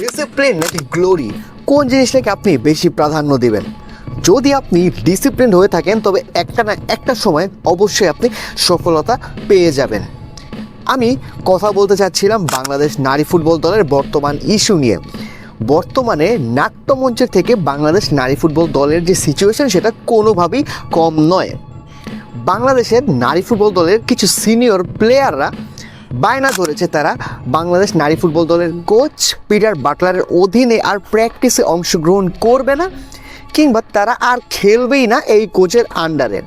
Discipline নাকি glory কোন জিনিসটাকে আপনি বেশি প্রাধান্য দেবেন? যদি আপনি ডিসিপ্লিন হয়ে থাকেন, তবে একটা না একটা সময় অবশ্যই আপনি সফলতা পেয়ে যাবেন। আমি কথা বলতে চাচ্ছিলাম বাংলাদেশ নারী ফুটবল দলের বর্তমান ইস্যু নিয়ে। বর্তমানে নাট্যমঞ্চের থেকে বাংলাদেশ নারী ফুটবল দলের যে সিচুয়েশন সেটা কোনোভাবেই কম নয়। বাংলাদেশের নারী ফুটবল দলের কিছু সিনিয়র প্লেয়াররা বায়না ধরেছে তারা। বাংলাদেশ নারী ফুটবল দলের কোচ পিটার বাটলারের অধীনে আর প্র্যাকটিসে অংশগ্রহণ করবে না, কিংবা তারা আর খেলবেই না এই কোচের আন্ডারে।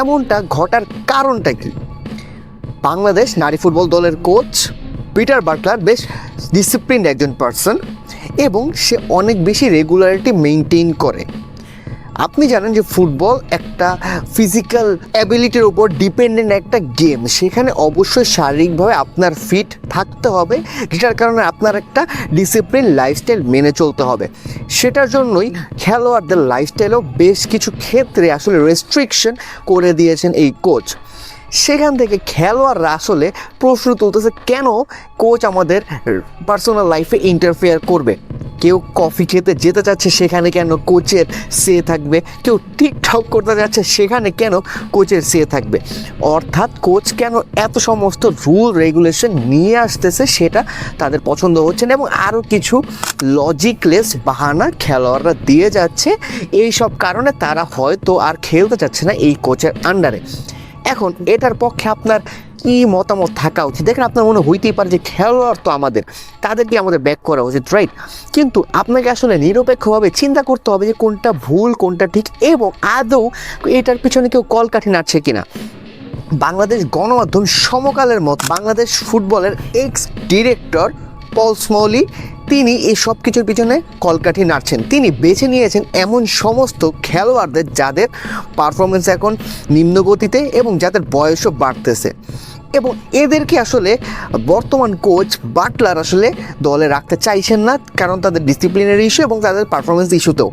এমনটা ঘটার কারণটা কি? বাংলাদেশ নারী ফুটবল দলের কোচ পিটার বাটলার বেশ ডিসিপ্লিনড একজন পার্সন এবং সে অনেক বেশি রেগুলারিটি মেনটেন করে। আপনি জানেন যে ফুটবল একটা ফিজিক্যাল অ্যাবিলিটির উপর ডিপেন্ডেন্ট একটা গেম সেখানে অবশ্যই শারীরিকভাবে আপনার ফিট থাকতে হবে, যেটার কারণে আপনার একটা ডিসিপ্লিন লাইফস্টাইল মেনে চলতে হবে। সেটার জন্যই খেলোয়াড়দের লাইফস্টাইলও বেশ কিছু ক্ষেত্রে আসলে রেস্ট্রিকশন করে দিয়েছেন এই কোচ সেখান থেকে খেলোয়াড়রা আসলে প্রশ্ন তুলতেছে, কেন কোচ আমাদের পার্সোনাল লাইফে ইন্টারফেয়ার করবে? কেউ কফি খেতে যেতে চাচ্ছে, সেখানে কেন কোচের সে থাকবে? কেউ টিকটক করতে যাচ্ছে, সেখানে কেন কোচের সে থাকবে? অর্থাৎ কোচ কেন এত সমস্ত রুল রেগুলেশন নিয়ে আসতেছে, সেটা তাদের পছন্দ হচ্ছে না। এবং আরও কিছু লজিকলেস বাহানা খেলোয়াড়রা দিয়ে যাচ্ছে। এই সব কারণে তারা হয়তো আর খেলতে চাচ্ছে না এই কোচের আন্ডারে এখন এটার পক্ষে আপনার কি মতামত থাকা উচিত? দেখেন, আপনার মনে হইতেই পারে যে খেলোয়াড় তো আমাদের, তাদেরকে আমাদের ব্যাক করা উচিত রাইট কিন্তু আপনাকে আসলে নিরপেক্ষভাবে চিন্তা করতে হবে যে কোনটা ভুল, কোনটা ঠিক, এবং আদৌ এটার পিছনে কেউ কলকাঠি নাড়ছে কিনা। বাংলাদেশ গণমাধ্যম সমকালের মত, বাংলাদেশ ফুটবলের এক্স ডিরেক্টর পল স্মলি তিনি এই সব কিছুর পিছনে কলকাঠি নাড়ছেন। তিনি বেছে নিয়েছেন এমন সমস্ত খেলোয়াড়দের যাদের পারফরমেন্স এখন নিম্নগতিতে এবং যাদের বয়সও বাড়তেছে। এবং এদেরকে আসলে বর্তমান কোচ বাটলার আসলে দলে রাখতে চাইছেন না, কারণ তাদের ডিসিপ্লিনের ইস্যু এবং তাদের পারফরমেন্স ইস্যুতেও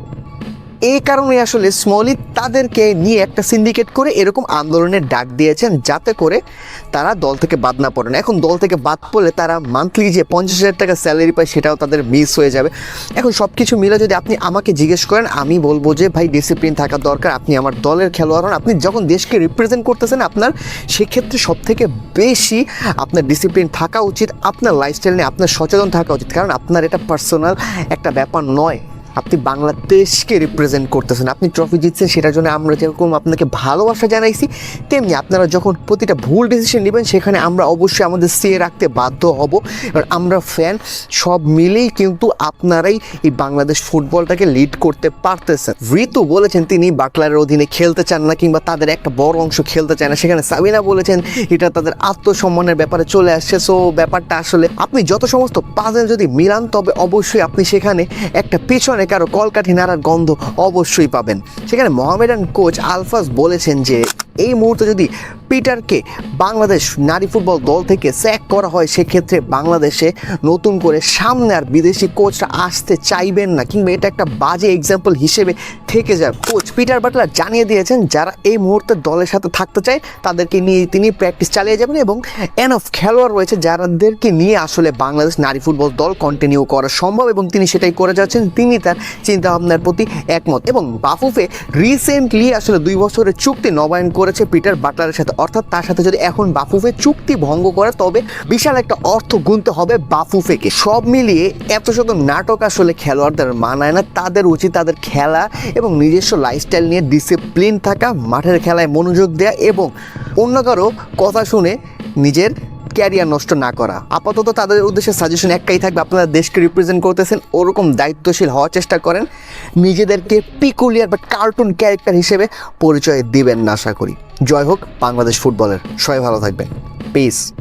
এই কারণে আসলে স্মলি তাদেরকে নিয়ে একটা সিন্ডিকেট করে এরকম আন্দোলনের ডাক দিয়েছেন যাতে করে তারা দল থেকে বাদ না পড়েন। এখন দল থেকে বাদ পড়লে তারা মান্থলি যে পঞ্চাশ হাজার টাকা স্যালারি পায় সেটাও তাদের মিস হয়ে যাবে। এখন সব কিছু মিলে যদি আপনি আমাকে জিজ্ঞেস করেন, আমি বলব যে, ভাই ডিসিপ্লিন থাকা দরকার। আপনি আমার দলের খেলোয়াড় হন। আপনি যখন দেশকে রিপ্রেজেন্ট করতেছেন আপনার, সেক্ষেত্রে সব থেকে বেশি আপনার ডিসিপ্লিন থাকা উচিত। আপনার লাইফস্টাইল নিয়ে আপনার সচেতন থাকা উচিত। কারণ আপনার এটা পার্সোনাল একটা ব্যাপার নয়। আপনি বাংলাদেশকে রিপ্রেজেন্ট করতেছেন। আপনি ট্রফি জিতছেন, সেটার জন্য আমরা যেরকম আপনাকে ভালোবাসা জানাইছি, তেমনি আপনারা যখন প্রতিটা ভুল ডিসিশন নেবেন, সেখানে আমরা অবশ্যই আমাদের সে রাখতে বাধ্য হব। এবার আমরা ফ্যান সব মিলেই কিন্তু আপনারাই এই বাংলাদেশ ফুটবলটাকে লিড করতে পারতেছেন। ঋতু বলেছেন তিনি বাটলারের অধীনে খেলতে চান না, কিংবা তাদের একটা বড় অংশ খেলতে চায় না। সেখানে সাবিনা বলেছেন এটা তাদের আত্মসম্মানের ব্যাপারে চলে আসছে। সো ব্যাপারটা আসলে আপনি যত সমস্ত পাজেল যদি মিলান, তবে অবশ্যই আপনি সেখানে একটা পেছনে কারও কলকাঠি নাড়ার গন্ধ অবশ্যই পাবেন। সেখানে মোহামেডান কোচ আলফাজ বলেছেন যে এই মুহূর্তে যদি পিটারকে বাংলাদেশ নারী ফুটবল দল থেকে স্যাক করা হয়, সেক্ষেত্রে বাংলাদেশে নতুন করে সামনে আর বিদেশি কোচরা আসতে চাইবেন না কিংবা এটা একটা বাজে এক্সাম্পল হিসেবে থেকে যায়। কোচ পিটার বাটলার জানিয়ে দিয়েছেন, যারা এই মুহূর্তে দলের সাথে থাকতে চায়, তাদেরকে নিয়ে তিনি প্র্যাকটিস চালিয়ে যাবেন এবং অফ খেলোয়াড় রয়েছে যাদেরকে নিয়ে আসলে বাংলাদেশ নারী ফুটবল দল কন্টিনিউ করা সম্ভব এবং তিনি সেটাই করে যাচ্ছেন। তিনি তার চিন্তাভাবনার প্রতি একমত এবং বাফুফে রিসেন্টলি আসলে দুই বছরের চুক্তি নবায়ন করেছে পিটার বাটলারের সাথে। অর্থাৎ তার সাথে যদি এখন বাফুফে চুক্তি ভঙ্গ করে, তবে বিশাল একটা অর্থ গুনতে হবে বাফুফেকে। সব মিলিয়ে এত শত নাটক আসলে খেলোয়াড়দের মানায় না। তাদের উচিত তাদের খেলা এবং নিজস্ব লাইফস্টাইল নিয়ে ডিসিপ্লিন থাকা, মাঠের খেলায় মনোযোগ দেওয়া এবং অন্য কারও কথা শুনে নিজের ক্যারিয়ার নষ্ট না করা। আপাতত তাদের উদ্দেশ্যে সাজেশন একটাই থাকবে, আপনারা দেশকে রিপ্রেজেন্ট করতেছেন, ওরকম দায়িত্বশীল হওয়ার চেষ্টা করেন। নিজেদেরকে পিকুলিয়ার বা কার্টুন ক্যারেক্টার হিসেবে পরিচয় দিবেন না, আশা করি। জয় হোক বাংলাদেশ ফুটবলের। সবাই ভালো থাকবেন। পিস